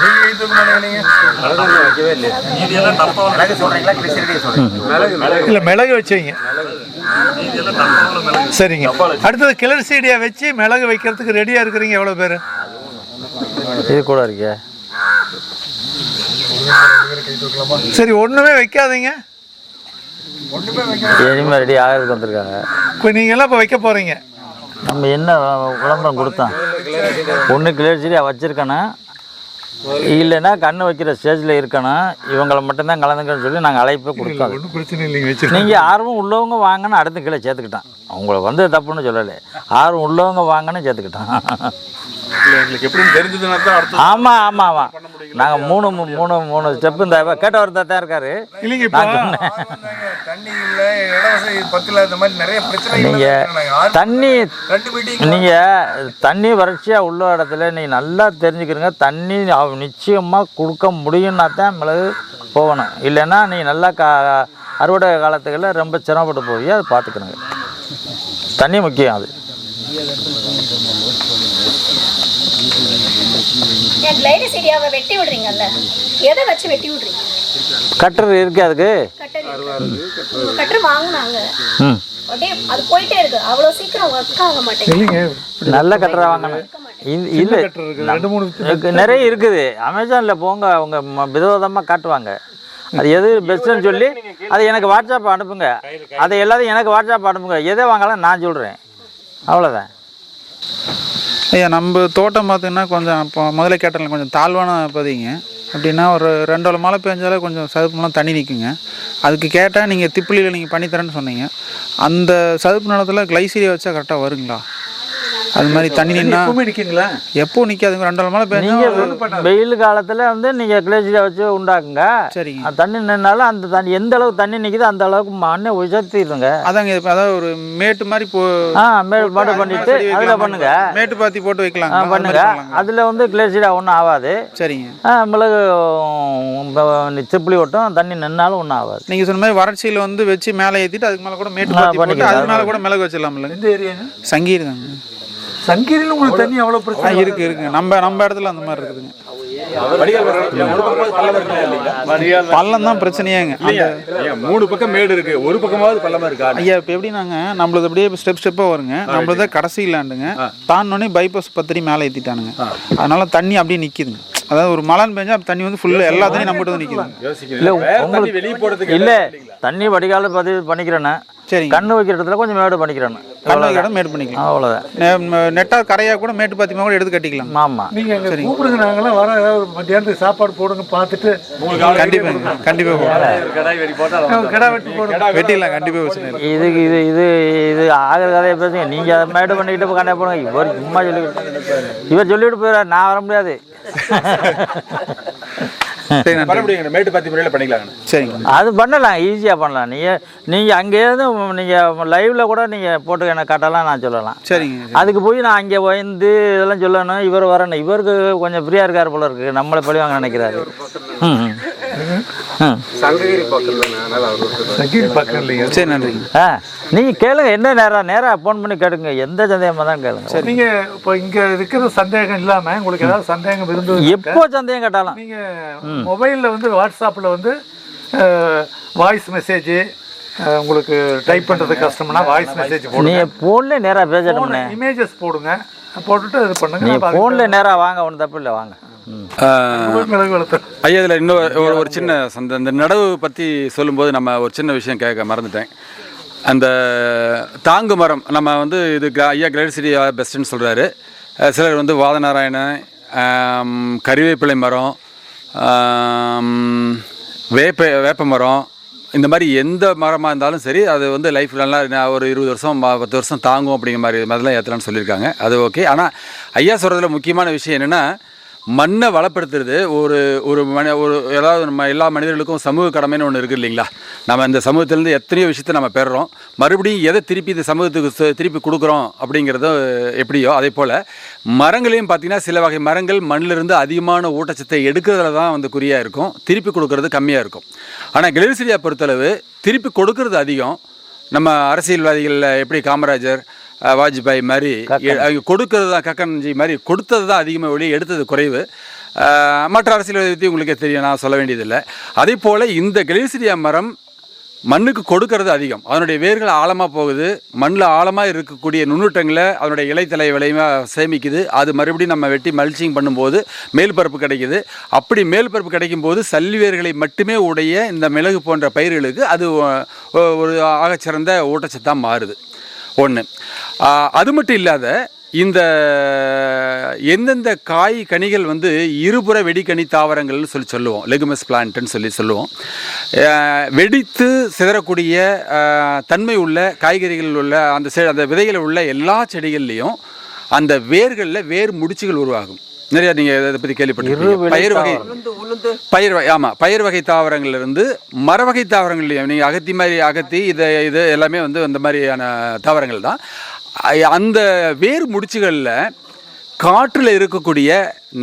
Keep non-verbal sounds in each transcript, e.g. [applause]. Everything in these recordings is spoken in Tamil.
நீங்க மிளகு சொல்றீங்களா? கிளிசரிடி சொல்றீங்க இல்லை மிளகு வச்சீங்க. மிளகு. சரிங்க. அடுத்தது கிளர் சீடியா வச்சு மிளகு வைக்கிறதுக்கு ரெடியாக இருக்கிறீங்க எவ்வளோ பேர்? இது கூட இருக்கே. சரி ஒன்றுமே வைக்காதீங்க. இனிமேல் ரெடி ஆகிறதுக்கு வந்திருக்காங்க. இப்போ நீங்களாம் இப்போ வைக்க போகிறீங்க நம்ம என்ன விளம்பரம் கொடுத்தோம் ஒன்று கிளியர் சரியாக வச்சுருக்கணும் இல்லைன்னா கண்ணு வைக்கிற ஸ்டேஜில் இருக்கணும். இவங்களை மட்டும்தான் கலந்துக்கன்னு சொல்லி நாங்கள் அழைப்பே கொடுத்தோம் ஒன்றும் பிரச்சனை இல்லைங்க வச்சு நீங்கள் ஆர்வம் உள்ளவங்க வாங்கன்னு அடுத்த கீழே சேர்த்துக்கிட்டான் அவங்கள வந்து தப்புன்னு சொல்லலை. ஆர்வம் உள்ளவங்க வாங்கன்னு சேர்த்துக்கிட்டான் [laughs] எங்களுக்கு எப்படின்னு தெரிஞ்சதுன்னா தான் அடுத்து ஆமாம் ஆமாம் ஆமாம் நாங்கள் மூணு மூ- மூணு மூணு ஸ்டெப்பு இந்த கேட்டவர் தான் இருக்காரு. இல்லைங்க இப்போ தண்ணி இல்ல இட வசதி பத்துல இந்த மாதிரி நிறைய பிரச்சனைகள் நீங்கள் தண்ணி நீங்கள் தண்ணி வறட்சியாக உள்ள இடத்துல நீங்கள் நல்லா தெரிஞ்சுக்கிறீங்க தண்ணி நிச்சயமாக கொடுக்க முடியும்னா தான் மிளகு போகணும். இல்லைன்னா நீ நல்லா கா அறுவடை காலத்துகளில் ரொம்ப சிரமப்பட்டு போய் அதை பார்த்துக்கணுங்க தண்ணி முக்கியம் அது. என் கிளைடஸ் ஏரியாவை வெட்டி விடுறீங்கல்ல? எதை வச்சு வெட்டி விடுறீங்க? கட்டர் இருக்கு அதுக்கு. கட்டர் உங்க கட்டர் வாங்கினாங்க. ம். அப்படியே அது போயிட்டே இருக்கு. அவ்வளோ சீக்கிரம் ஒர்க் ஆக மாட்டேங்குது. இல்லைங்க நல்ல கட்டரை வாங்கணும். இது இல்லை. கட்டர் இருக்குது ரெண்டு மூணு இருக்கு, நிறைய இருக்குது. அமேசானில் போங்க. அவங்க ம- விதவிதமாக காட்டுவாங்க. அது எது பெஸ்ட்டுன்னு சொல்லி அதை எனக்கு வாட்ஸ்அப் அனுப்புங்க. அதை எல்லாத்தையும் எனக்கு வாட்ஸ்அப் அனுப்புங்க. எதை வாங்கலாம் நான் சொல்கிறேன் அவ்வளோதான் ஐயா நம்ம தோட்டம் பார்த்தீங்கன்னா கொஞ்சம் இப்போ முதல்ல கேட்டல கொஞ்சம் தாழ்வான பதிங்க. அப்படின்னா ஒரு ரெண்டு மழை பெஞ்சாலே கொஞ்சம் சதுப்புலாம் தண்ணி நிற்குங்க அதுக்கு கேட்டால் நீங்கள் திப்பிலியில் நீங்கள் பண்ணித்தரேன்னு சொன்னீங்க. அந்த சதுப்பு நிலத்தில் கிளைசீரியா வச்சா கரெக்டாக வருங்களா? அது மாதிரி தண்ணி நின்னா எப்பவுமே நிற்கிங்களா எப்போ நிற்காதுங்க ரெண்டு மழை நீங்கள் வெயில் காலத்தில் வந்து நீங்கள் கிளேசியாக வச்சு உண்டாக்குங்க. சரிங்க. அது தண்ணி நின்னாலும் அந்த தண்ணி எந்த அளவுக்கு தண்ணி நிற்குதோ அந்த அளவுக்கு மண்ணை உயர்த்திடுங்க. அதாங்க இப்போ அதாவது ஒரு மேட்டு மாதிரி போ ஆ மே மாடு பண்ணிட்டு அதில் பண்ணுங்க. மேட்டு பாத்தி போட்டு வைக்கலாம் ஆ பண்ணுங்க. அதில் வந்து கிளேசியாக ஒன்றும் ஆகாது சரிங்க. ஆ, மிளகு சிப்பிளி ஓட்டும் தண்ணி நின்னாலும் ஒன்றும் ஆகாது நீங்கள் சொன்ன மாதிரி வறட்சியில் வந்து வச்சு மேலே ஏற்றிட்டு அதுக்கு மேலே கூட மேட்டு பாத்தி போட்டு பண்ணிக்கலாம். அதுக்கு மேலே கூட மிளகு வச்சிடலாம் இல்லைங்க எந்த ஏரியாங்க? சங்கீர் தாங்க சங்கீரில் உங்களுக்கு தண்ணி அவ்வளோ பிரச்சனை இருக்கு இருக்குங்க நம்ம நம்ம இடத்துல அந்த மாதிரி இருக்குதுங்க. பள்ளம் தான் பிரச்சனையாங்க. அந்த மூணு பக்கம் மேடு இருக்கு. ஒரு பக்கமாவது பள்ளமா இருக்கா? ஐயா இப்போ எப்படினாங்க நம்மளது அப்படியே ஸ்டெப் ஸ்டெப்பாக வருங்க. நம்மளது கடைசி இல்லாண்டுங்க தாண்டோடனே பைபாஸ் பத்தடி மேலே ஏற்றிட்டானுங்க அதனால தண்ணி அப்படியே நிற்கிதுங்க அதாவது ஒரு மழைன்னு பெஞ்சா தண்ணி வந்து ஃபுல்லாக எல்லா தண்ணியும் நம்மகிட்ட வந்து இல்லை உங்களுக்கு வெளியே போறதுக்கு இல்லை தண்ணி வடிகால பதிவு பண்ணிக்கிறேன்னு சரிங்க. கண்ணு வைக்கிற இடத்துல கொஞ்சம் மேடு பண்ணிக்கிறேன்னு கண்ணு இடம் மேடு பண்ணிக்கலாம். அவ்வளோதான் நெட்டாக கரையாக கூட மேட்டு பாத்திமா கூட எடுத்து கட்டிக்கலாம். ஆமாம் நீங்கள் எங்க கூப்பிடுங்க நாங்களாம் வர ஏதாவது மத்தியானத்துக்கு சாப்பாடு போடுங்க பார்த்துட்டு கண்டிப்பாக போட்டா கிடா வெட்டி போடுங்க. வெட்டிடலாம் கண்டிப்பாக இதுக்கு இது இது இது ஆகிற கதையை பேசுங்க. நீங்கள் அதை மேடு பண்ணிக்கிட்டு கண்ணே போடுங்க. இவர் சும்மா சொல்லிக்கிட்டு இவர் சொல்லிவிட்டு போயிடார் நான் வர முடியாது. சரி நன்றி. மறுபடியும் மேட்டு பாத்தி முறையில் பண்ணிக்கலாம் சரிங்க. அது பண்ணலாம் ஈஸியாக பண்ணலாம். நீங்கள் நீங்கள் அங்கேருந்து நீங்கள் லைவில் கூட நீங்கள் போட்டு எனக்கு காட்டலாம் நான் சொல்லலாம். சரிங்க அதுக்கு போய் நான் அங்கே வந்து இதெல்லாம் சொல்லணும். இவர் வரணும். இவருக்கு கொஞ்சம் ஃப்ரீயாக இருக்கார் போல இருக்கு. நம்மளை பழி வாங்க நினைக்கிறாரு. ம், சரி நன்றிங்க ஆ நீங்கள் கேளுங்க என்ன நேரம் நேராக ஃபோன் பண்ணி கேளுங்க எந்த சந்தேகமாக தான் கேளுங்க. நீங்க இப்போ இங்க இருக்கிற சந்தேகம் இல்லாம உங்களுக்கு ஏதாவது சந்தேகம் இருந்தது எப்போ சந்தேகம் கேட்டாலும். நீங்க மொபைல்ல வந்து வாட்ஸ்அப்ல வந்து வாய்ஸ் மெசேஜ் உங்களுக்கு டைப் பண்றது கஷ்டம்னா வாய்ஸ் மெசேஜ் போடுங்க. நீங்கள் ஃபோன்லேயே நேராக பேசணும்னே இமேஜஸ் போடுங்க. போட்டுட்டு இது பண்ணுங்க. நீ நான் அதுக்கு ஃபோனில் நேராக வாங்க ஒன்றும் தப்பு இல்லை வாங்க. ஐயா இதில் இன்னொரு ஒரு சின்ன சந்த இந்த நடவு பற்றி சொல்லும்போது நம்ம ஒரு சின்ன விஷயம் கேட்க மறந்துட்டேன். அந்த தாங்கு மரம் நம்ம வந்து இது ஐயா கிரேட் சிட்டி பெஸ்ட்டுன்னு சொல்கிறாரு சிலர் வந்து வாதநாராயணன் ஆம், கறிவேப்பிலை மரம் வேப்ப வேப்ப மரம் இந்த மாதிரி எந்த மரமாக இருந்தாலும் சரி அது வந்து லைஃப் நல்லா ஒரு இருபது வருஷம் பத்து வருஷம் தாங்கும் அப்படிங்கிற மாதிரி மாதிரிலாம் ஏற்றலாம்னு சொல்லியிருக்காங்க. அது ஓகே ஆனால் ஐயா சொல்கிறதுல முக்கியமான விஷயம் என்னென்னா மண்ணை வளப்படுத்துறது ஒரு ஒரு மனி ஒரு ஏதாவது நம்ம எல்லா மனிதர்களுக்கும் சமூக கடமைன்னு ஒன்று இருக்குது இல்லைங்களா? நம்ம இந்த சமூகத்திலேருந்து எத்தனையோ விஷயத்தை நம்ம பெறுறோம். மறுபடியும் எதை திருப்பி இந்த சமூகத்துக்கு சு- திருப்பி கொடுக்குறோம் அப்படிங்கிறத எப்படியோ அதே போல் மரங்களையும் பார்த்தீங்கன்னா சில வகை மரங்கள் மண்ணிலிருந்து அதிகமான ஊட்டச்சத்தை எடுக்கிறதுல தான் வந்து குறியாக இருக்கும். திருப்பி கொடுக்கறது கம்மியாக இருக்கும். ஆனால் கிளரிசிரியா பொறுத்தளவு திருப்பி கொடுக்கறது அதிகம். நம்ம அரசியல்வாதிகளில் எப்படி காமராஜர் வாஜ்பாய் மாதிரி அவங்க கொடுக்கறது தான் கக்கன்ஜி மாதிரி கொடுத்தது தான் அதிகமாக ஒளி எடுத்தது குறைவு. மற்ற அரசியல் பற்றி உங்களுக்கே தெரியும் நான் சொல்ல வேண்டியதில்லை. அதே போல் இந்த கிளேசிரியா மரம் மண்ணுக்கு கொடுக்கறது அதிகம். அதனுடைய வேர்கள் ஆழமாக போகுது. மண்ணில் ஆழமாக இருக்கக்கூடிய நுண்ணூட்டங்களை அதனுடைய இலைத்தலை விளைவாக சேமிக்குது. அது மறுபடியும் நம்ம வெட்டி மல்ச்சிங் பண்ணும்போது மேல் பரப்பு கிடைக்குது. அப்படி மேல் பரப்பு கிடைக்கும் போது சல்லி வேர்களை மட்டுமே உடைய இந்த மிளகு போன்ற பயிர்களுக்கு அது ஒரு ஆகச்சிறந்த ஊட்டச்சத்தாக மாறுது. ஒன்று அது மட்டும் இல்லாத இந்த எந்தெந்த காய் கனிகள் வந்து இருபுற வெடிக்கனி தாவரங்கள்னு சொல்லி சொல்லுவோம். லெகுமஸ் பிளான்ட்னு சொல்லி சொல்லுவோம். வெடித்து சிதறக்கூடிய தன்மை உள்ள காய்கறிகள் உள்ள அந்த அந்த விதைகளில் உள்ள எல்லா செடிகள்லேயும் அந்த வேர்களில் வேர் முடிச்சுகள் உருவாகும். நிறைய நீங்கள் இதை பற்றி கேள்விப்பட்டிருக்கீங்க பயிர் வகை பயிர் வகை ஆமாம் பயிர் வகை தாவரங்கள்ல இருந்து மர வகை தாவரங்கள்லையும் நீங்கள் அகத்தி மாதிரி அகத்தி இது இது எல்லாமே வந்து அந்த மாதிரியான தாவரங்கள் தான் அந்த வேர் முடிச்சுகளில் காற்றில் இருக்கக்கூடிய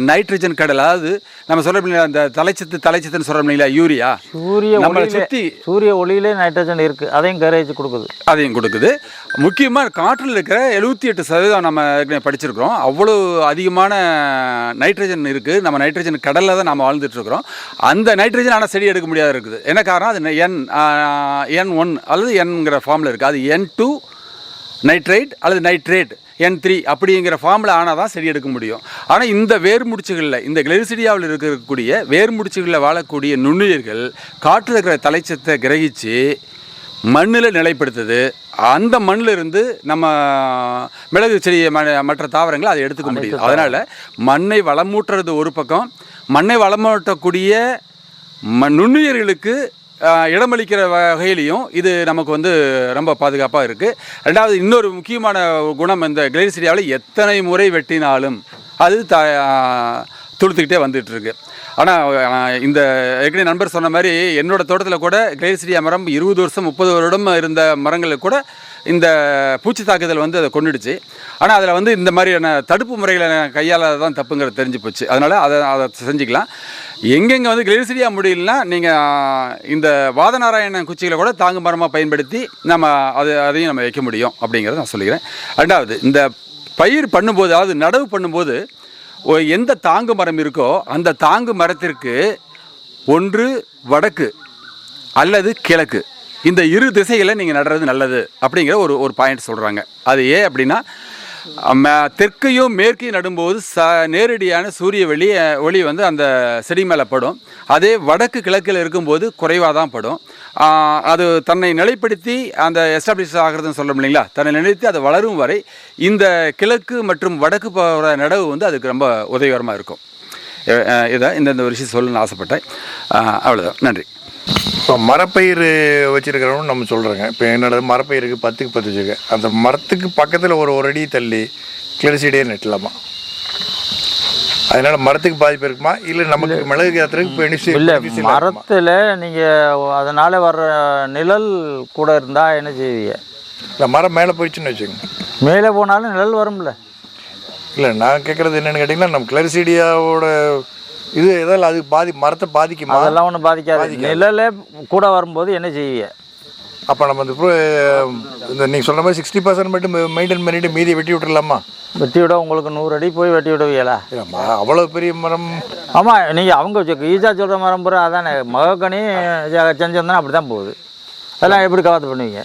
நைட்ரஜன் கடல் அதாவது நம்ம சொல்ல அந்த தலைச்சத்து தலைச்சத்துன்னு சொல்கிறோம் இல்லைங்களா யூரியா. சூரிய நம்மளை சுற்றி சூரிய ஒளியிலே நைட்ரஜன் இருக்குது அதையும் கரேஜ் கொடுக்குது. அதையும் கொடுக்குது. முக்கியமாக காற்றில் இருக்கிற எழுபத்தி எட்டு சதவீதம் நம்ம படிச்சிருக்கிறோம். அவ்வளோ அதிகமான நைட்ரஜன் இருக்குது நம்ம நைட்ரஜன் கடலில் தான் நம்ம வாழ்ந்துட்டு இருக்கிறோம். அந்த நைட்ரஜன் ஆனால் செடி எடுக்க முடியாத இருக்குது. என்ன காரணம்? அது என் என் ஒன் அல்லது என்ங்கிற ஃபார்மில் இருக்குது அது என் டூ நைட்ரேட் அல்லது நைட்ரேட் என் த்ரீ அப்படிங்கிற ஃபார்மில் ஆனால் தான் செடி எடுக்க முடியும். ஆனால் இந்த வேர்முடிச்சுகளில் இந்த கிளரிசிடியாவில் இருக்கக்கூடிய வேர்முடிச்சுகளில் வாழக்கூடிய நுண்ணுயிர்கள் காற்றில் இருக்கிற தலைச்சத்தை கிரகிச்சு மண்ணில் நிலைப்படுத்துது. அந்த மண்ணில் இருந்து நம்ம மிளகு செடி மற்ற தாவரங்களை அதை எடுத்துக்க முடியும். அதனால் மண்ணை வளமூட்டுறது ஒரு பக்கம். மண்ணை வளமூட்டக்கூடிய ம நுண்ணுயிர்களுக்கு இடமளிக்கிற வகையிலையும் இது நமக்கு வந்து ரொம்ப பாதுகாப்பாக இருக்குது ரெண்டாவது இன்னொரு முக்கியமான குணம் இந்த கிளேசிரியாவில் எத்தனை முறை வெட்டினாலும் அது த துளுத்துக்கிட்டே வந்துட்டுருக்கு ஆனால் இந்த ஏற்கனவே நண்பர் சொன்ன மாதிரி என்னோடய தோட்டத்தில் கூட கிளேசிரியா மரம் இருபது வருஷம் முப்பது வருடம் இருந்த மரங்களுக்கு கூட இந்த பூச்சி தாக்குதல் வந்து அதை கொண்டுடுச்சு ஆனால் அதில் வந்து இந்த மாதிரியான தடுப்பு முறைகளை கையாளாத தான் தப்புங்கிறது தெரிஞ்சு போச்சு. அதனால் அதை அதை செஞ்சுக்கலாம். எங்கெங்கே வந்து கிளேசிரியா முடியலனா நீங்கள் இந்த வாதநாராயண குச்சிகளை கூட தாங்கு மரமாக பயன்படுத்தி நம்ம அது அதையும் நம்ம வைக்க முடியும் அப்படிங்கிறத நான் சொல்லிக்கிறேன். ரெண்டாவது இந்த பயிர் பண்ணும்போது அதாவது நடவு பண்ணும்போது எந்த தாங்கு மரம் இருக்கோ அந்த தாங்கு மரத்திற்கு ஒன்று வடக்கு அல்லது கிழக்கு. இந்த இரு திசைகளை நீங்கள் நடுறது நல்லது அப்படிங்கிற ஒரு ஒரு பாயிண்ட் சொல்கிறாங்க அது ஏன் அப்படின்னா ம- தெற்கையும் மேற்கையும் நடும்போது ச நேரடியான சூரிய வெளி ஒளி வந்து அந்த செடி மேலே படும். அதே வடக்கு கிழக்கில் இருக்கும்போது குறைவாக தான் படும். அது தன்னை நிலைப்படுத்தி அந்த எஸ்டாப்ளிஷ் ஆகிறதுன்னு சொல்கிறோம் இல்லைங்களா தன்னை நிலைத்து அது வளரும் வரை இந்த கிழக்கு மற்றும் வடக்கு போகிற நடவு வந்து அதுக்கு ரொம்ப உதவிகரமாக இருக்கும். இதை இந்த ஒரு விஷயம் சொல்லணும்னு ஆசைப்பட்டேன். அவ்வளோதான் நன்றி. இப்போ மரப்பயிர் வச்சிருக்கிறவங்க நம்ம சொல்கிறோங்க இப்போ என்னோட மரப்பயிருக்கு பத்துக்கு பத்து வச்சுருக்கேன் அந்த மரத்துக்கு பக்கத்தில் ஒரு ஒரு அடி தள்ளி கிளரிசிடியே நெட்டலாமா? அதனால மரத்துக்கு பாதிப்பு இருக்குமா? இல்லை நமக்கு மிளகு பெனிஃபிட் இல்லை மரத்தில் நீங்கள் அதனால் வர்ற நிழல் கூட இருந்தால் என்ன செய்வீங்க? இல்லை மரம் மேலே போயிடுச்சுன்னு வச்சுக்கோங்க. மேலே போனாலும் நிழல் வரும்ல. இல்லை நான் கேட்குறது என்னென்னு கேட்டிங்கன்னா நம்ம கிளரிசிடியாவோட இது எதாவது அது பாதி மரத்தை பாதிக்குமா? அதெல்லாம் ஒன்றும் பாதிக்காது. நிழலே கூட வரும்போது என்ன செய்வீங்க? அப்போ நம்ம இந்த இந்த நீங்கள் சொல்கிற மாதிரி சிக்ஸ்டி பர்சன்ட் மட்டும் மெயின்டைன் பண்ணிவிட்டு மீதியை வெட்டி விட்டுறலாமா? வெட்டி விட உங்களுக்கு நூறு அடி போய் வெட்டி விடுவீங்களா? அவ்வளோ பெரிய மரம். ஆமாம் நீங்கள் அவங்க ஈஸா சொல்கிற மரம் பூரா அதானே மகக்கனி செஞ்சிருந்தா அப்படி தான் போகுது. அதெல்லாம் எப்படி கவாத்து பண்ணுவீங்க?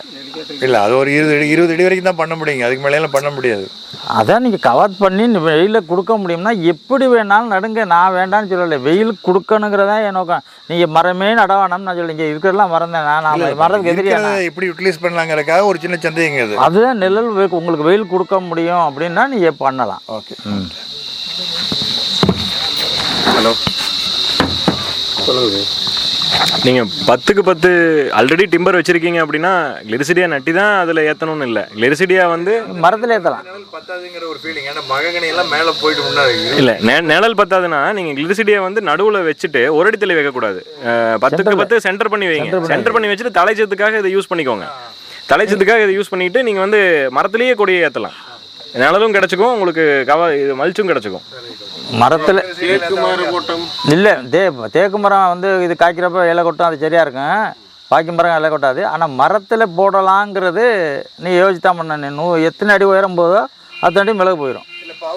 இல்லை அது ஒரு இருபது அடி இருபது அடி வரைக்கும் தான் பண்ண முடியுங்க. அதுக்கு மேலேலாம் பண்ண முடியாது. அதான் நீங்கள் கவாத் பண்ணி வெயிலில் கொடுக்க முடியும்னா எப்படி வேணாலும் நடுங்க. நான் வேண்டாம்னு சொல்லலை. வெயில் கொடுக்கணுங்கிறதா என் நோக்கம். நீங்கள் மரமே நட வேணாம்னு நான் சொல்லி இங்கே இருக்கிறதெல்லாம் மரம் தான் நான் நான் மரத்துக்கு எதிரியா இருக்கிறத எப்படி யூட்டிலைஸ் பண்ணலாங்கிறதுக்காக ஒரு சின்ன சந்தேகங்க அது அதுதான் நிழல் உங்களுக்கு வெயில் கொடுக்க முடியும் அப்படின்னா நீங்கள் பண்ணலாம். ஓகே. ஹலோ. சொல்லுங்க. நீங்கள் பத்துக்கு பத்து ஆல்ரெடி டிம்பர் வச்சுருக்கீங்க அப்படின்னா கிளிரிசிடியா நட்டி தான் அதில் ஏற்றணும்னு இல்லை. கிளிரிசிடியா வந்து மரத்தில் ஏற்றலாம் பத்தாதுங்கிற ஒரு ஃபீலிங் ஏன்னா மககனி எல்லாம் மேலே போயிட்டு முன்னாடி இல்லை நெ நிழல் பத்தாதுன்னா நீங்கள் கிளிரிசிடியா வந்து நடுவில் வச்சுட்டு ஒரு அடி தள்ளி வைக்கக்கூடாது பத்துக்கு பத்து சென்டர் பண்ணி வைங்க. சென்டர் பண்ணி வச்சுட்டு தலைச்சத்துக்காக இதை யூஸ் பண்ணிக்கோங்க. தலைச்சத்துக்காக இதை யூஸ் பண்ணிக்கிட்டு நீங்கள் வந்து மரத்துலேயே கொடியை ஏற்றலாம் நிழலும் கிடச்சிக்கும் உங்களுக்கு கவ இது மல்ச்சும் கிடச்சிக்கும். மரத்தில் இல்லை தே தேக்கு மரம் வந்து இது காய்க்கிறப்ப இலை கொட்டும் அது சரியாக இருக்கும். பாக்கி மரம் இலை கொட்டாது. ஆனால் மரத்தில் போடலாங்கிறது நீ யோசிச்சு தான் பண்ண நீ நூ எத்தனை அடி உயரம் போதோ அத்தனை அடி மிளகு போயிடும்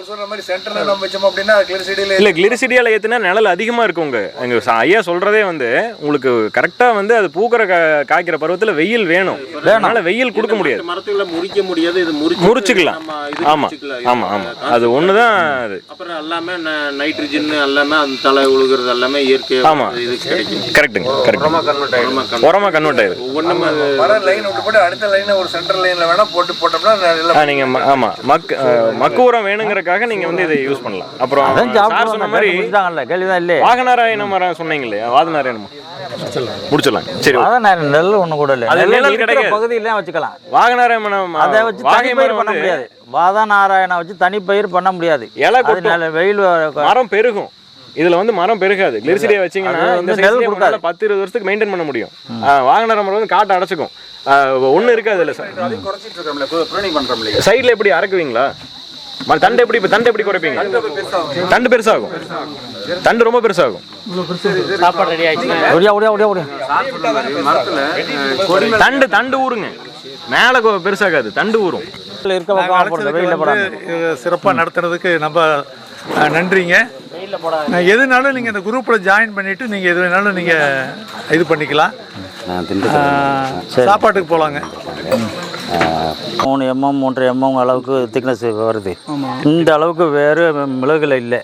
சொன்ன மாதிரி சென்டரில் நம்ம வச்சோம் அப்படின்னா கிளிரிசிடியில் இல்ல கிளிரிசிடியால ஏத்துனா நிழல் அதிகமா இருக்கும் உங்க எங்க ஐயா சொல்றதே வந்து உங்களுக்கு கரெக்டா வந்து அது பூக்கிற கா- காய்க்கிற பருவத்துல வெயில் வேணும். அதனால வெயில் கொடுக்க முடியாது. மரத்துல முறிக்க முடியாது இது முறிச்சு முறிச்சுக்கலாம். ஆமா. ஆமா ஆமா. அது ஒண்ணுதான் அது. அப்புறம் எல்லாமே நைட்ரஜன் எல்லாமே அந்த தலை உழுகுறது எல்லாமே இயற்கை ஆமா. கரெக்டுங்க கரெக்ட் உரமா கன்வெர்ட் ஆயிரு ஒவ்வொன்றும் லைன் விட்டு போட்டு அடுத்த லைனை ஒரு சென்டர் லைனில் வேணால் போட்டு போட்டோம்னா நீங்க ஆமா. மக் அஹ், மக்கு உரம் வேணுங்கிறதுக்காக நீங்க வந்து இதை யூஸ் பண்ணலாம். அப்புறம் சார் சொன்ன மாதிரி கேள்விதான் இல்லையே. வாகனாராயண மரம் சொன்னீங்க இல்லையா வாதநாராயணம் முடிச்சிடலாம். சரி நான் நெல் ஒன்று கூட இல்லை. அது நெல் கிடைக்காது. பகுதியிலே வச்சுக்கலாம். வாகனாராயணம் அதை வச்சு வாகை தனி பயிர் மரம் பண்ண முடியாது. வாதா நாராயணா வச்சு தனி பயிர் பண்ண முடியாது. இலை வெயில் மரம் பெருகும். இதுல வந்து மரம் பெருகாது. கிளிரிசிடியா வச்சீங்கன்னா இந்த பத்து இருபது வருஷத்துக்கு மெயின்டைன் பண்ண முடியும். வாகன மரம் வந்து காட்டை அடைச்சிக்கும். ஒண்ணு இருக்காது இல்ல சார் சைடுல எப்படி அறக்குவீங்களா ம- தண்டு எப்படி இப்ப தண்டு எப்படி குறைப்பீங்க? தண்டு பெருசாகும். தண்டு ரொம்ப பெருசாகும். ஒடியா ஒடியா மரத்தில் தண்டு தண்டு ஊருங்க. மேல கொ- பெருசாகாது. தண்டு ஊரும் சிறப்பாக நடத்துறதுக்கு நம்ம நன்றிங்க. எதுனாலும் நீங்கள் இந்த குரூப்பில் ஜாயின் பண்ணிவிட்டு நீங்கள் எது வேணாலும் நீங்கள் இது பண்ணிக்கலாம். சாப்பாட்டுக்கு போகலாங்க மூணு எம்எம் மூன்றரை எம்எம் அளவுக்கு திக்னஸ் வருது. இந்த அளவுக்கு வேறு மிளகுல இல்லை.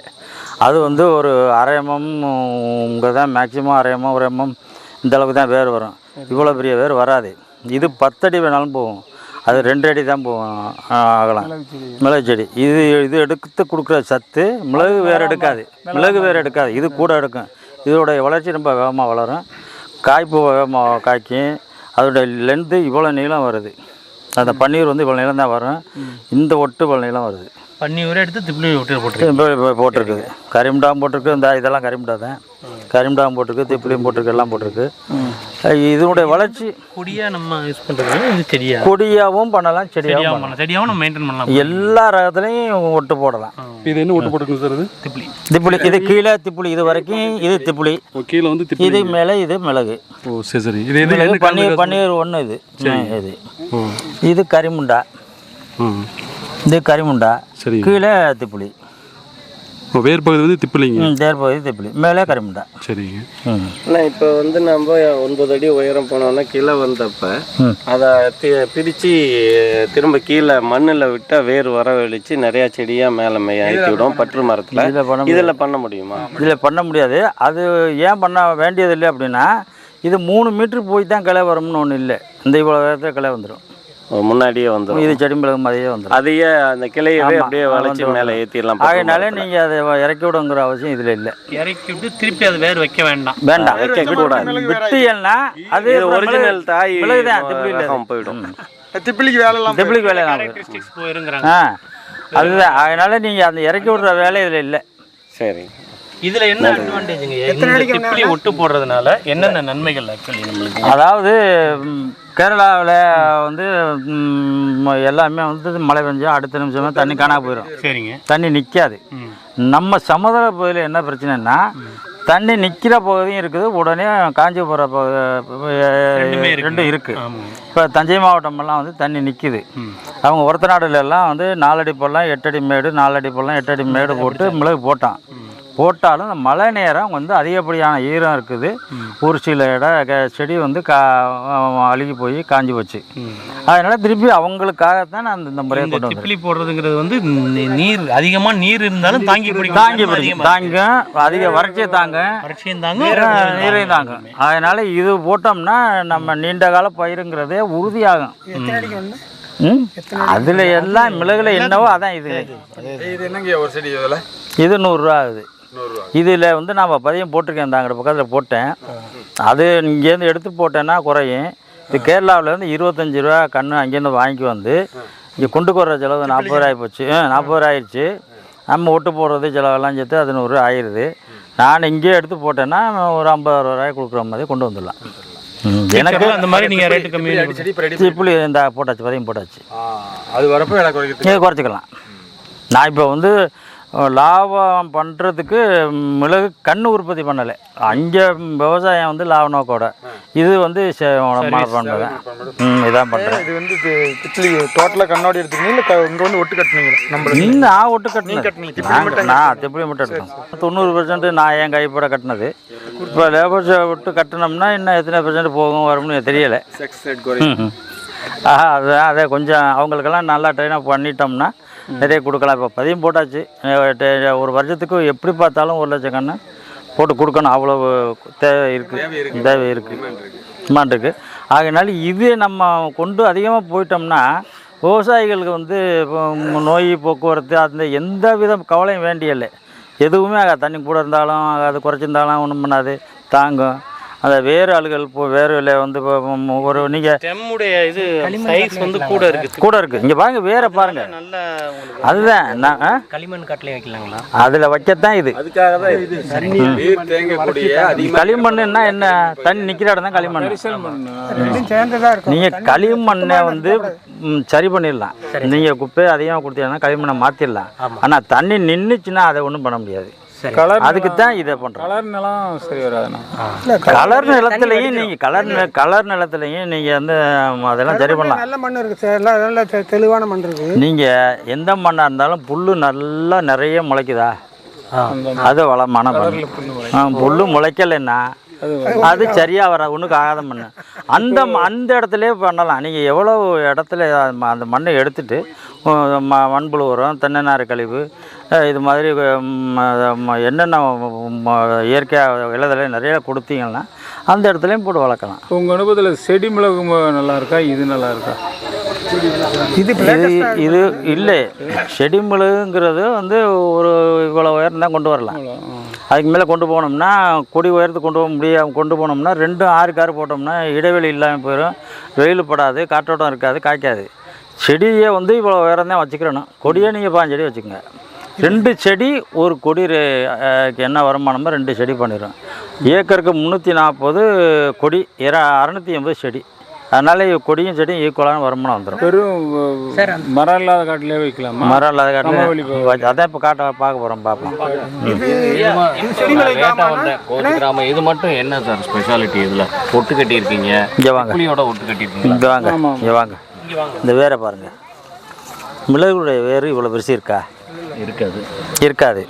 அது வந்து ஒரு அரை எம்எம் தான் மேக்ஸிமம் அரை எம்எம் ஒரு எம்எம் இந்த அளவுக்கு தான் வேர் வரும். இவ்வளோ பெரிய வேர் வராது. இது பத்தடி வேணாலும் போகும். அது ரெண்டு அடி தான் போகும் ஆகலாம். மிளகு செடி. இது இது எடுத்து கொடுக்குற சத்து மிளகு வேர் எடுக்காது. மிளகு வேர் எடுக்காது. இது கூட எடுக்கும். இதோடைய வளர்ச்சி ரொம்ப வேகமாக வளரும். காய்ப்பு வேகமாக காய்க்கும். அதோடைய லென்த்து இவ்வளோ நீளம் வருது. அந்த பன்னீர் வந்து இவ்வளோ நீளம் தான் வரும் இந்த ஒட்டு இவ்வளோ நீளம் வருது. உரை எடுத்து திப்பிலி விட்டு போட்டு இப்போ இப்போ போட்டிருக்குது. கரிம்டாம் போட்டிருக்கு. இந்த இதெல்லாம் கரிம்டா தான் கரிம்டாம் போட்டிருக்கு திப்பிலியும் போட்டிருக்கு எல்லாம் போட்டிருக்கு. இதனுடைய வளர்ச்சி கொடியா நம்ம யூஸ் பண்றது இது செடியா? கொடியாகவும் பண்ணலாம் செடியாகவும் பண்ணலாம். செடியாவும் நம்ம மெயின்டைன் பண்ணலாம். எல்லா ரகத்துலையும் ஒட்டு போடலாம். இது என்ன ஒட்டு போட்டுருக்கு சார் இது திப்பிலி. திப்புளி இது கீழே திப்புளி இது வரைக்கும் இது திப்புளி ஓ, கீழே வந்து இது மேலே இது மிளகு. ஓ சரி சரி. இது என்ன பன்னீர் பன்னீர் ஒன்று இது. இது. இது கரிமுண்டா. இது கரிமுண்டா. சரி. கீழே திப்புளி ஓ வேர் பகுதி வந்து திப்பிலிங்க. ம் தேர்பகுதி திப்புளி மேலே கரிமுண்டா சரிங்க. ஆனால் இப்போ வந்து நம்ம ஒன்பது அடி உயரம் போனோம்னா கீழே வந்தப்ப. அதை பிரித்து திரும்ப கீழே மண்ணில் விட்டால் வேர் வரவழிச்சு நிறையா செடியாக மேலே ஏற்றி விடும் பற்று மரத்தில். இதில் பண்ண இதில் பண்ண முடியுமா? இதில் பண்ண முடியாது. அது ஏன் பண்ண வேண்டியதில்லை அப்படின்னா இது மூணு மீட்ரு போய் தான் கிளை வரும்னு ஒன்றும் இல்லை. இந்த இவ்வளோ வேகத்தில் கிளை வந்துடும் முன்னாடியே வந்துடும் இது செடி மிளகு மாதிரியே வந்துடும் அதையே அந்த கிளையவே அப்படியே வளைச்சு மேலே ஏற்றிடலாம் ஆகையினால நீங்கள் அதை இறக்கி விடுங்கிற அவசியம் இதில் இல்லை. இறக்கி விட்டு திருப்பி அது வேர் வைக்க வேண்டாம். வேண்டாம் வைக்க கூடாது விட்டியல்னா அது ஒரிஜினல் தாய் மிளகு தான் போயிடும். திப்பிலிக்கு வேலைலாம் திப்பிலிக்கு வேலை போயிருங்கிறாங்க. ஆ அதுதான். அதனால நீங்கள் அந்த இறக்கி விடுற வேலை இதில் இல்லை. சரி. இதுல என்ன அட்வான்டேஜுங்க திப்பிலி ஒட்டு போடுறதுனால என்னென்ன நன்மைகள் ஆக்சுவலி நம்மளுக்கு? அதாவது கேரளாவில் வந்து எல்லாமே வந்து மழை பெஞ்சா அடுத்த நிமிஷமே தண்ணி காணாம போயிடும் சரிங்க. தண்ணி நிற்காது. நம்ம சமுதிர பகுதியில் என்ன பிரச்சனைன்னா தண்ணி நிற்கிற பகுதியும் இருக்குது உடனே காஞ்சி போகிற ரெண்டுமே இருக்கு. ரெண்டும் இருக்குது இப்போ தஞ்சை மாவட்டமெல்லாம் வந்து தண்ணி நிற்கிது. அவங்க ஒருத்த நாடுல எல்லாம் வந்து நாலடி பள்ளம் எட்டடி மேடு நாலடி பள்ளம் எட்டடி மேடு போட்டு மிளகு போட்டான். போட்டாலும் இந்த மழை நேரம் வந்து அதிகப்படியான ஈரம் இருக்குது. ஒரு சில இட செடி வந்து கா அழுகி போய் காஞ்சி போச்சு. அதனால திருப்பி அவங்களுக்காகத்தான் நான் இந்த முறையை கொண்டு வந்தேன். போடுறதுங்கிறது வந்து நீர் அதிகமா நீர் இருந்தாலும் தாங்கி பிடிக்கும் தாங்கி பிடிக்கும் தாங்கும் அதிக வறட்சியை தாங்க. வறட்சியும் தாங்க நீரையும் தாங்க. அதனால இது போட்டோம்னா நம்ம நீண்ட கால பயிருங்கிறதே உறுதியாகும். அதில் எல்லாம் மிளகுல என்னவோ அதான் இது. இது என்னங்க ஒரு செடி இதில்? இது நூறுரூவா ஆகுது. இதில் வந்து நான் பதியம் போட்டிருக்கேன் அங்கிட்ட பக்கத்தில் போட்டேன். அது இங்கேருந்து எடுத்து போட்டேன்னா குறையும். இது கேரளாவிலேருந்து இருபத்தஞ்சி ரூபா கன்று அங்கேருந்து வாங்கி வந்து இங்கே கொண்டு போகிற செலவு நாற்பது ரூபா ஆகிப்போச்சு நாற்பது ரூபா ஆயிடுச்சு. நம்ம ஒட்டு போடுறது செலவெல்லாம் சேர்த்து அது நூறுரூவா ஆயிடுது. நான் இங்கேயே எடுத்து போட்டேன்னா ஒரு ஐம்பது அறுபது ரூபாய் கொடுக்குற மாதிரி கொண்டு வந்துடலாம். எனக்கு அந்த மாதிரி நீங்க ரேட்டு கம்மி செடி இப்போ ரெடி இப்படி இந்த போட்டாச்சு பதியம் போட்டாச்சு. அது வரப்போ குறைச்சிக்கலாம். நான் இப்போ வந்து லாபம் பண்ணுறதுக்கு மிளகு கண் உற்பத்தி பண்ணலை. அங்கே விவசாயம் வந்து லாப நோக்கோட. இது வந்து பண்ணுறது ம் இதான் பண்ணுறேன் இது வந்து திப்பிலி டோட்டலாக கண்ணாடி எடுத்துக்கணும் இல்லை இங்கே வந்து ஒட்டு கட்டினீங்க நம்ம இன்னும் நான் ஒட்டு கட்டினீங்க, கட்டினேன் நான் திப்பிலி மட்டும் எடுத்தேன். தொண்ணூறு பர்சன்ட் நான் என் கைப்பட கட்டினது. இப்போ லேபர்ஸை விட்டு கட்டினோம்னா இன்னும் எத்தனை பர்சன்ட் போகும் வரும்னு தெரியலை. ஆஹா அதான் அதை கொஞ்சம் அவங்களுக்கெல்லாம் நல்லா ட்ரெயினாக பண்ணிட்டோம்னா நிறைய கொடுக்கலாம். இப்போ பதியம் போட்டாச்சு. ஒரு வருஷத்துக்கு எப்படி பார்த்தாலும் ஒரு லட்சம் கன்று போட்டு கொடுக்கணும். அவ்வளவு தேவை இருக்குது தேவை இருக்குது டிமாண்ட் இருக்குது ஆகையினால இது நம்ம கொண்டு அதிகமாக போயிட்டோம்னா விவசாயிகளுக்கு வந்து இப்போ நோய் போக்குவரத்து அந்த எந்த வித கவலையும் வேண்டியதில்லை. எதுவுமே ஆகாது. தண்ணி கூட இருந்தாலும் ஆகாது குறைச்சிருந்தாலும் ஒன்றும் பண்ணாது. தாங்கும். அந்த வேறு ஆளுகள் இப்போ வேறு இல்லை வந்து ஒரு நீங்கள் ஸ்டெம்முடைய இது சைஸ் வந்து கூட இருக்கு கூட இருக்குது இங்கே பாருங்க வேற பாருங்க. நல்ல அதுதான் நான் ஆ? களிமண் காட்டிலே வைக்கலாங்களா? அதில் வைக்கத்தான் இது. அதுக்காக தான் இது. களிமண்ணுன்னா என்ன? தண்ணி நிற்கிற இடம் தான் களிமண் நீங்கள் களிமண்ணை வந்து சரி பண்ணிடலாம். நீங்கள் குப்பையை அதிகமாக கொடுத்தீங்கன்னா களிமண்ணை மாற்றிடலாம் ஆனால் தண்ணி நின்றுச்சுன்னா அதை ஒன்றும் பண்ண முடியாது. கலர் அதுக்கு தான் இதை பண்ணுறோம் கலர் நிலம் சரி வராதுண்ணா. கலர் நிலத்துலையும் நீங்கள் கலர் கலர் நிலத்துலையும் நீங்கள் வந்து அதெல்லாம் சரி பண்ணலாம். நல்ல மண் இருக்கு சார். எல்லாம் நல்ல தெ- தெளிவான மண் இருக்கு. நீங்கள் எந்த மண்ணாக இருந்தாலும் புல் நல்லா நிறைய முளைக்குதா? அது வளமான மண் ஆ, புல்லு முளைக்கலைன்னா அது சரியா வர ஒன்றுக்கு ஆகாத மண் அந்த அந்த இடத்துலயே பண்ணலாம். நீங்கள் எவ்வளோ இடத்துல ம- அந்த மண்ணை எடுத்துட்டு மண்புழு உரம் தென்னை கழிவு இது மாதிரி என்னென்ன ம- இயற்கையாக இலதலை நிறைய கொடுத்தீங்கன்னா அந்த இடத்துலையும் போட்டு வளர்க்கலாம். உங்கள் அனுபவத்தில் செடி மிளகு நல்லா இருக்கா இது நல்லா இருக்கா இது இது இது இல்லை. செடி மிளகுங்கிறது வந்து ஒரு இவ்வளோ உயரம் தான் கொண்டு வரலாம். அதுக்கு மேலே கொண்டு போனோம்னா கொடி உயரத்துக்கு கொண்டு போக முடியாம கொண்டு போனோம்னா ரெண்டும் ஆறு கார் போட்டோம்னா இடைவெளி இல்லாமல் போயிடும் வெயில் படாது காற்றோட்டம் இருக்காது காய்க்காது. செடியை வந்து இவ்வளோ உயரம் தான் வச்சுக்கிறணும். கொடியை நீங்கள் பாஞ்சு செடி வச்சுக்கோங்க. ரெண்டு செடி ஒரு கொடி என்ன வருமானமோ ரெண்டு செடி பண்ணிடும் ஏக்கருக்கு முந்நூற்றி நாற்பது கொடி இர அறநூற்றி எண்பது செடி. அதனால கொடியும் செடியும் ஈக்குவலான வருமானம் வந்துடும் வெறும் மரம் இல்லாத காட்டிலே வைக்கலாமா? மரம் இல்லாத காட்டில் அதான் இப்போ காட்ட பார்க்க போகிறோம் பார்ப்போம் கிராமம் இது மட்டும் என்ன சார் ஸ்பெஷாலிட்டி இதுல? ஒட்டு கட்டி இருக்கீங்க இங்கே வாங்க. புளியோட ஒட்டு கட்டி இருக்கீங்க இங்கே வாங்க. இங்கே வாங்க. இந்த வேரை பாருங்க. மிளகுடைய வேர் இவ்வளோ பெருசு இருக்கா? இருக்காது. இருக்காது.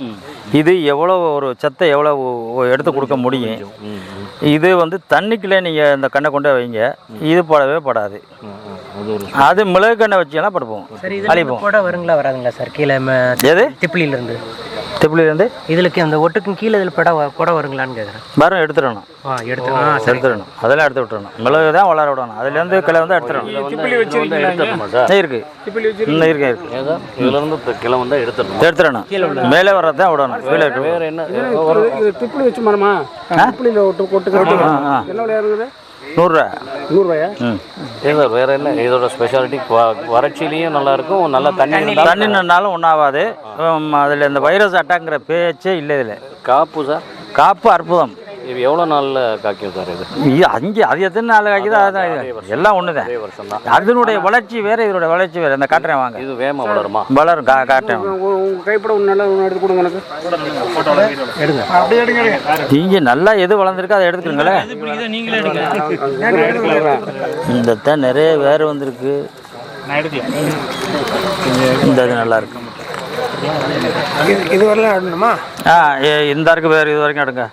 இது எவ்வளோ ஒரு சத்தை எவ்வளோ எடுத்து கொடுக்க முடியும்? இது வந்து தண்ணிக்குள்ளே நீங்கள் இந்த கண்ணை கொண்டு வைங்க. இது படவே படாது. அது மிளகு கண்ணை வச்சீங்கன்னா படுப்போம். அழிப்போம். வருங்களா வராதுங்களா சார்? கீழே எது? திப்பிலில இருந்து? திப்பிலிருந்து இதுலக்கு அந்த ஒட்டுக்கும் கீழே இதில் பட கூட வருங்களான்னு கேட்குறேன் மரம் எடுத்துடணும். ஆ எடுத்து ஆ சரி. எடுத்துடணும். அதெல்லாம் எடுத்து விட்டுறணும். மிளகு தான் வளர விடணும். அதுலேருந்து கிளை வந்து எடுத்துடணும். இருக்கு. இன்னும் இருக்கு. இருக்கு. ஏதோ இதுல இருந்து இந்த கிளை வந்தா எடுத்துடணும். எடுத்துடணும். மேலே வர்றதான் விடணும். கீழே வேற என்ன? திப்பிலி வச்சு மரமா? திப்பிலியில் ஒட்டு ஆ என்ன இருக்குது நூறுரூவா? நூறுரூவாயா? சார் வேற என்ன? இதோட ஸ்பெஷாலிட்டி வறட்சிலையும் நல்லா இருக்கும் நல்லா தண்ணி தண்ணி நின்னாலும் ஒன்றாகாது அதில் இந்த வைரஸ் அட்டாங்கிற பேச்சே இல்லை இதில். காப்பு சார்? காப்பு அற்புதம். இது எவ்வளோ நாளில் காய்க்கும் சார் இது? இது அங்கே அது எத்தனை நாள் காய்க்குதோ அதுதான் இது. எல்லாம் ஒன்று தான் வருஷம் தான். அதனுடைய வளர்ச்சி வேறு இதனுடைய வளர்ச்சி வேறு. இந்த காட்டுறேன் வாங்க. இது வேகமாக வளருமா? வளரும் கா காட்டுறேன். உங்கள் கைப்பட ஒன்று நல்லா ஒன்று எடுத்து கொடுங்க எனக்கு எடுங்க. அப்படியே எடுங்க எடுங்க. இங்கே நல்லா எது வளர்ந்துருக்கோ அதை எடுத்துக்கோங்களேன். இந்த தான் நிறைய வேறு வந்திருக்கு. இந்த இது நல்லா இருக்கு. இது ஆ ஏ- இந்த இருக்கு வேறு இது வரைக்கும் எடுங்க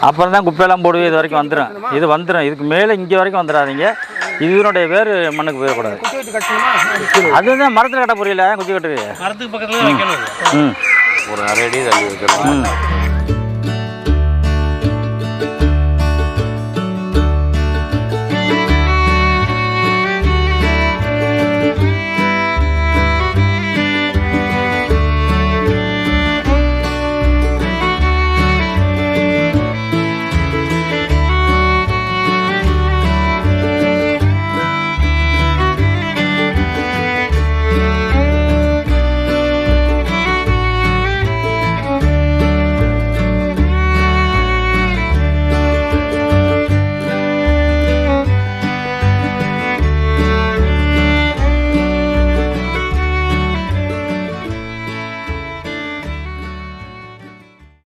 அப்புறம் தான் குப்பையெல்லாம் போடுவேன் இது வரைக்கும் வந்துடும் இது வந்துடும் இதுக்கு மேலே இங்கே வரைக்கும் வந்துடாதீங்க இதனுடைய வேறு மண்ணுக்கு போயிடக்கூடாது. கட்டணுமா? அதுதான் மரத்தில் கட்ட புரியல குச்சி கட்டு மரத்துக்கு பக்கத்தில் வைக்கணும். ம். ஒரு அரை அடி தள்ளி வைக்கணும்.